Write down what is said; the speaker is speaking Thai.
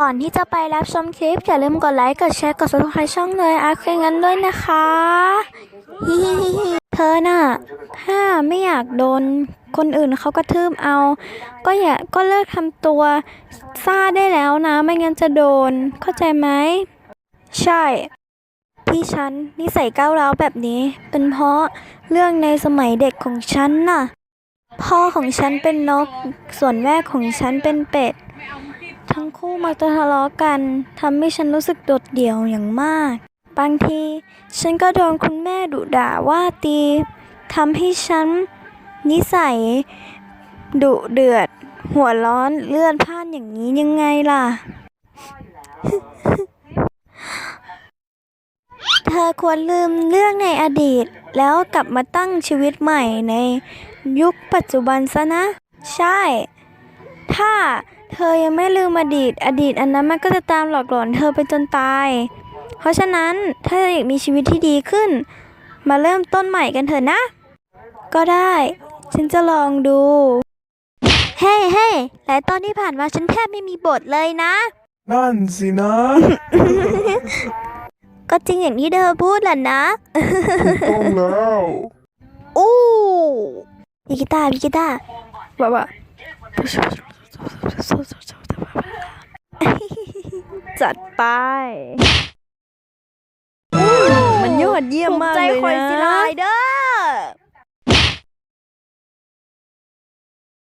ก่อนที่จะไปรับชมคลิป อย่าลืมกดไลค์กดแชร์กด subscribe ช่องเลยอาร์เคงั้นด้วยนะคะฮิฮิฮิฮิเธอน่ะถ้าไม่อยากโดนคนอื่นเขากระทืบเอา ก็อย่าก็เลิกทำตัวซ่าได้แล้วนะ ไม่งั้นจะโดนเข้าใจไหมใช่ ที่ฉันนิสัยก้าวร้าวแบบนี้ เป็นเพราะเรื่องในสมัยเด็กของฉันน่ะ พ่อของฉันเป็นนก ส่วนแม่ของฉันเป็นเป็ด ทั้งคู่มักจะทะเลาะกันทำให้ฉันรู้สึกโดดเดี่ยวอย่างมาก บางที ฉันก็โดนคุณแม่ดุด่าว่าตีทำให้ฉัน นิสัย ดุเดือด หัวร้อนเลือดพ่านอย่างนี้ยังไงล่ะ เธอควรลืมเรื่องในอดีต แล้วกลับมาตั้งชีวิตใหม่ในยุคปัจจุบันซะนะ ใช่ ถ้า เธอยังไม่ลืมอดีต อดีตอันนั้นมันก็จะตามหลอกหลอนเธอไปจนตาย เพราะฉะนั้นถ้าอยากมีชีวิตที่ดีขึ้น มาเริ่มต้นใหม่กันเถอะนะ ก็ได้ ฉันจะลองดู เฮ้เฮ้หลายตอนที่ผ่านมาฉันแทบไม่มีบทเลยนะ นั่นสินะ ก็จริงอย่างที่เธอพูดแหละนะ ต้องแล้ว อู้พี่กีตาร์พี่กีตาร์แบบว่า จัดไป มันยอดเยี่ยมมากเลยนะ ถูกใจคอยสิลายเด้อ